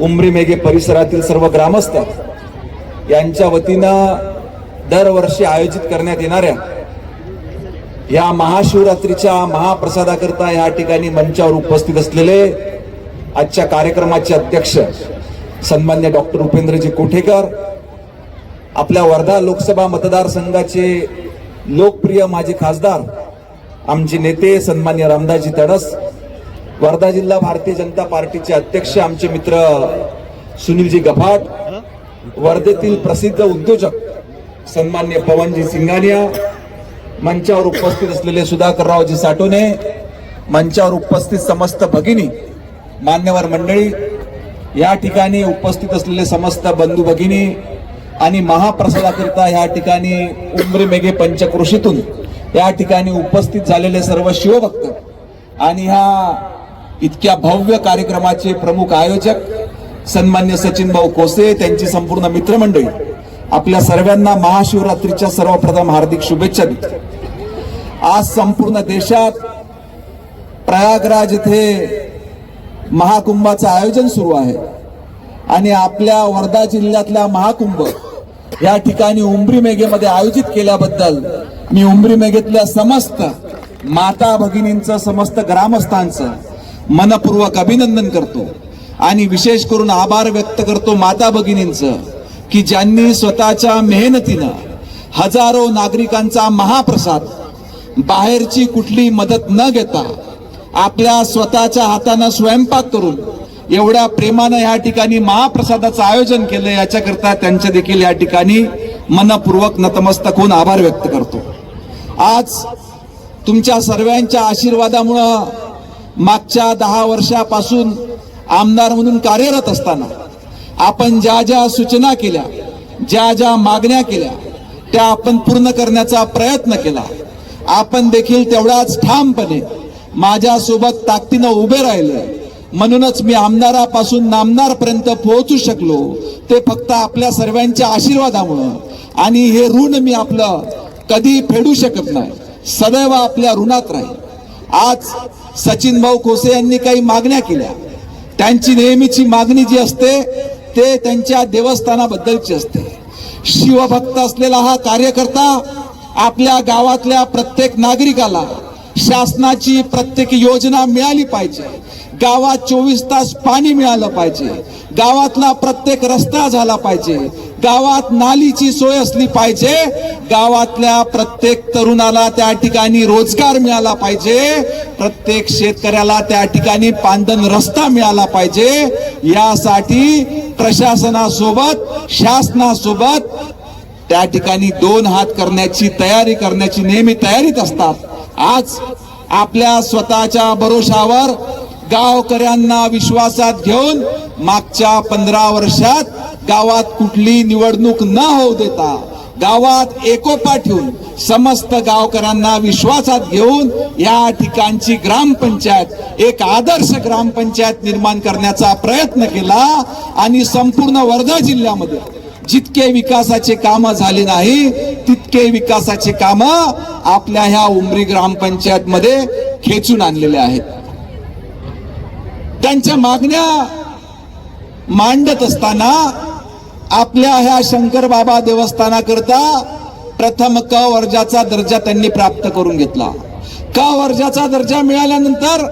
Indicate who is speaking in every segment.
Speaker 1: उमरी मेघे परिसरातील सर्व ग्रामस्थ यांच्या वतीनं दरवर्षी आयोजित करण्यात येणाऱ्या या महाशिवरात्रीच्या महाप्रसादाकरता या ठिकाणी मंचावर उपस्थित असलेले आजच्या कार्यक्रमाचे अध्यक्ष सन्मान्य डॉक्टर उपेंद्रजी कोठेकर आपल्या वर्धा लोकसभा मतदारसंघाचे लोकप्रिय माजी खासदार आमचे नेते सन्मान्य रामदासजी तडस वर्धा जिल्हा भारतीय जनता पार्टीचे अध्यक्ष आमचे मित्र सुनीलजी गफाट वर्धेतील प्रसिद्ध उद्योजक सन्मान्य पवनजी सिंगानिया मंचावर उपस्थित असलेले सुधाकररावजी साठोने मंचावर उपस्थित समस्त भगिनी मान्यवर मंडळी या ठिकाणी उपस्थित असलेले समस्त बंधू भगिनी आणि महाप्रसादाकरिता या ठिकाणी उमरी मेघे पंचकृषीतून या ठिकाणी उपस्थित झालेले सर्व शिवभक्त आणि ह्या इतक्या भव्य कार्यक्रमाचे प्रमुख आयोजक सन्मान्य सचिन भाऊ कोसे त्यांची संपूर्ण मित्रमंडळी आपल्या सर्वांना महाशिवरात्रीच्या सर्वप्रथम हार्दिक शुभेच्छा देतो. आज संपूर्ण देशात प्रयागराज इथे महाकुंभाचं आयोजन सुरू आहे. आणि आपल्या वर्धा जिल्ह्यातल्या महाकुंभ या ठिकाणी उमरी मेघेमध्ये आयोजित केल्याबद्दल मी उमरी मेघेतल्या समस्त माता भगिनींचं समस्त ग्रामस्थांचं मनपूर्वक अभिनंदन करतो. आणि विशेष करून आभार व्यक्त करतो माता भगिनींचं की ज्यांनी स्वतःच्या मेहनतीनं हजारो नागरिकांचा महाप्रसाद बाहेरची कुठली मदत न घेता आपल्या स्वतःच्या हातानं स्वयंपाक करून एवढ्या प्रेमानं या ठिकाणी महाप्रसादाचं आयोजन केलं याच्याकरता त्यांचे देखील या ठिकाणी मनपूर्वक नतमस्तक होऊन आभार व्यक्त करतो. आज तुमच्या सर्वांच्या आशीर्वादामुळं मागच्या दहा वर्षापासून आमदार म्हणून कार्यरत असताना आपण ज्या ज्या सूचना केल्या ज्या ज्या मागण्या केल्या त्या आपण पूर्ण करण्याचा प्रयत्न केला. आपण देखील तेवढ्याच ठामपणे माझ्यासोबत ताकदीनं उभे राहिले. म्हणूनच मी आमदारापासून नामदारपर्यंत पोहोचू शकलो ते फक्त आपल्या सर्वांच्या आशीर्वादामुळं. आणि हे ऋण मी आपलं कधी फेडू शकत नाही सदैव आपल्या ऋणात राहील. आज सचिन भाऊ कोसे यांनी काही मागण्या केल्या. त्यांची नेहमीची मागणी जी असते ते त्यांच्या देवस्थानाबद्दलची असते. शिवभक्त असलेला हा कार्यकर्ता आपल्या गावातल्या प्रत्येक नागरिकाला शासनाची प्रत्येक योजना मिळाली पाहिजे. गावात चोवीस तास पाणी मिळालं पाहिजे. गावातला प्रत्येक रस्ता झाला पाहिजे. गावात नालीची सोय असली पाहिजे. गावातल्या प्रत्येक तरुणाला त्या ठिकाणी रोजगार मिळाला पाहिजे. प्रत्येक शेतकऱ्याला त्या ठिकाणी पांदन रस्ता मिळाला पाहिजे. यासाठी प्रशासनासोबत शासनासोबत त्या ठिकाणी दोन हात करण्याची तयारी करण्याची नेहमी तयारीत असतात. आज आपल्या स्वतःच्या भरोशावर गावकऱ्यांना विश्वासात घेऊन मागच्या पंधरा वर्षात गावात कुठली निवडणूक न होऊ देता गावात एकोपा ठेवून समस्त गावकऱ्यांना विश्वासात घेऊन या ठिकाणची ग्रामपंचायत एक आदर्श ग्रामपंचायत निर्माण करण्याचा प्रयत्न केला आणि संपूर्ण वर्धा जिल्ह्यामध्ये जितके विकासाचे काम झाले नाही तितके विकासाचे काम आपल्या ह्या उमरी ग्रामपंचायत मध्ये खेचून आणलेले आहेत. त्यांच्या मागण्या मांडत असताना आपल्या ह्या शंकर बाबा देवस्थानाकरता प्रथम क वर्जाचा दर्जा त्यांनी प्राप्त करून घेतला. क वर्जाचा दर्जा मिळाल्यानंतर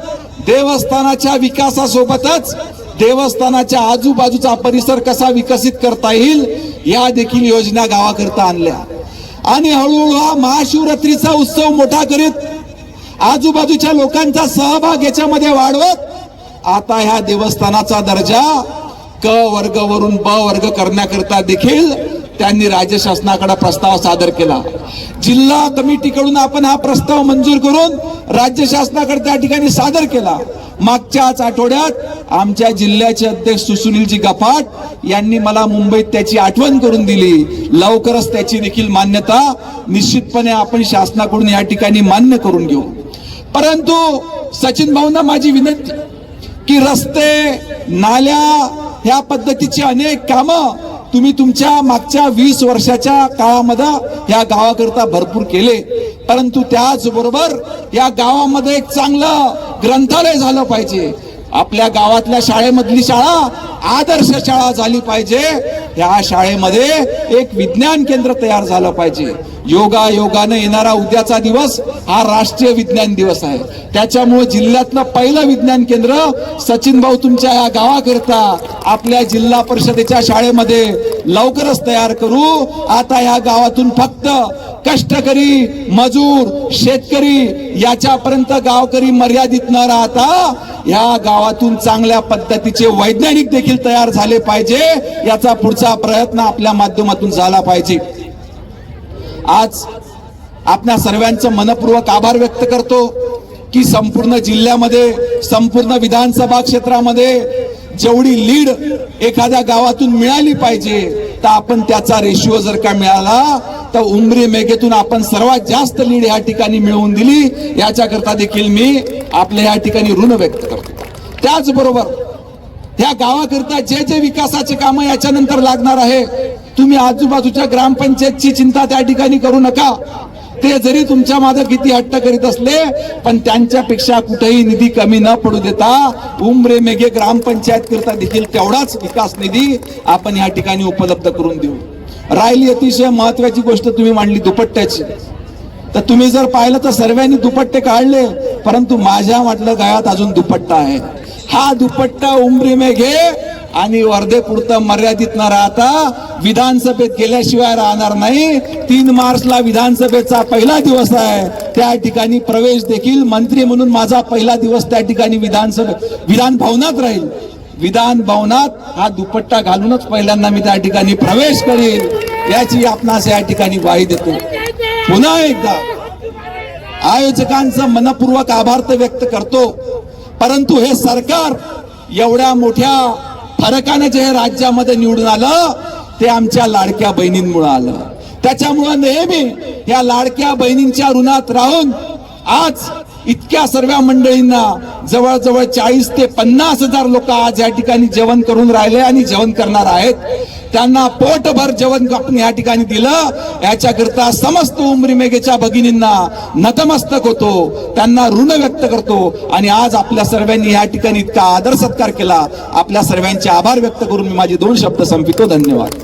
Speaker 1: देवस्थानाच्या विकासासोबतच देवस्थानाच्या आजूबाजूचा परिसर कसा विकसित करता येईल या देखील योजना गावाकरता आणल्या. आणि हळूहळू हा महाशिवरात्रीचा उत्सव मोठा करीत आजूबाजूच्या लोकांचा सहभाग याच्यामध्ये वाढवत आता ह्या देवस्थानाचा दर्जा क वर्ग वरून ब वर्ग करण्याकरता देखील त्यांनी राज्य शासनाकडे प्रस्ताव सादर केला. जिल्हा कमिटीकडून आपण हा प्रस्ताव मंजूर करून राज्य शासनाकडे त्या ठिकाणी सादर केला. मागच्याच आठवड्यात आमच्या जिल्ह्याचे अध्यक्ष सुसुनीलजी गफाट यांनी मला मुंबईत त्याची आठवण करून दिली. लवकरच त्याची देखील मान्यता निश्चितपणे आपण शासनाकडून या ठिकाणी मान्य करून घेऊ. परंतु सचिन भाऊंना माझी विनंती की रस्ते नाल्या ह्या पद्धतीची अनेक कामं तुम्ही तुमच्या मागच्या वीस वर्षाच्या काळामध्ये या गावाकरता भरपूर केले. परंतु त्याचबरोबर या गावामध्ये एक चांगलं ग्रंथालय झालं पाहिजे. आपल्या गावातल्या शाळेमधली शाळा आदर्श शाळा झाली पाहिजे. या शाळेमध्ये एक विज्ञान केंद्र तयार झालं पाहिजे. योगा योगाने येणारा उद्याचा दिवस हा राष्ट्रीय विज्ञान दिवस आहे. त्याच्यामुळे जिल्ह्यातलं पहिलं विज्ञान केंद्र सचिन भाऊ तुमच्या या गावाकरिता आपल्या जिल्हा परिषदेच्या शाळेमध्ये लवकरच तयार करू. आता या गावातून फक्त कष्टकरी मजूर शेतकरी याच्यापर्यंत गावकरी मर्यादित न राहता या गावातून चांगल्या पद्धतीचे वैज्ञानिक देखील तयार झाले पाहिजे. याचा पुढचा प्रयत्न आपल्या माध्यमातून झाला पाहिजे. आज आपल्या सर्वांचं मनपूर्वक आभार व्यक्त करतो की संपूर्ण जिल्ह्यामध्ये संपूर्ण विधानसभा क्षेत्रामध्ये जेवढी लीड एखाद्या गावातून मिळाली पाहिजे तर आपण त्याचा रेशिओ जर का मिळाला तर उमरी मेघेतून आपण सर्वात जास्त लीड या ठिकाणी मिळवून दिली. याच्याकरता देखील मी आपल्या या ठिकाणी ऋण व्यक्त करतो. त्याचबरोबर ह्या गावाकरिता जे जे विकासाचे काम याच्यानंतर लागणार आहे तुम्ही आजूबाजूच्या ग्रामपंचायतची चिंता त्या ठिकाणी करू नका. ते जरी तुमच्या मागे किती हट्ट करीत असले पण त्यांच्यापेक्षा कुठेही निधी कमी न पडू देता उमरे मेघे ग्रामपंचायत करता देखील तेवढाच विकास निधी आपण या ठिकाणी उपलब्ध करून देऊ. राहिली अतिशय महत्वाची गोष्ट तुम्ही मांडली दुपट्ट्याची. तर तुम्ही जर पाहिलं तर सर्वांनी दुपट्टे काढले परंतु माझ्या म्हटलं गळ्यात अजून दुपट्टा आहे. हा दुपट्टा उमरी मेघे आणि वर्धेपुरतं मर्यादित न राहता विधानसभेत गेल्याशिवाय राहणार नाही. तीन मार्चला विधानसभेचा पहिला दिवस आहे. त्या ठिकाणी प्रवेश देखील मंत्री म्हणून माझा पहिला दिवस त्या ठिकाणी विधानसभे विधान भवनात राहील. विधान भवनात हा दुपट्टा घालूनच पहिल्यांदा मी त्या ठिकाणी प्रवेश करेन. याची आपणास या ठिकाणी ग्वाही देतो. पुन्हा एकदा आयोजकांचा मनपूर्वक आभार तर व्यक्त करतो. परंतु हे सरकार एवढ्या मोठ्या फरकानं जे राज्यामध्ये निवडून आलं ते आमच्या लाडक्या बहिणींमुळे आलं. त्याच्यामुळं नेहमी या लाडक्या बहिणींच्या ऋणात राहून आज इतक्या सर्व मंडळींना जवळजवळ चाळीस ते पन्नास हजार लोक आज या ठिकाणी जेवण करून राहिले आणि जेवण करणार आहेत. त्यांना पोटभर जेवण आपण या ठिकाणी दिलं. याच्याकरता समस्त उमरी मेघेच्या भगिनींना नतमस्तक होतो. त्यांना ऋण व्यक्त करतो. आणि आज आपल्या सर्वांनी या ठिकाणी इतका आदर सत्कार केला. आपल्या सर्वांचे आभार व्यक्त करून मी माझे दोन शब्द संपितो धन्यवाद.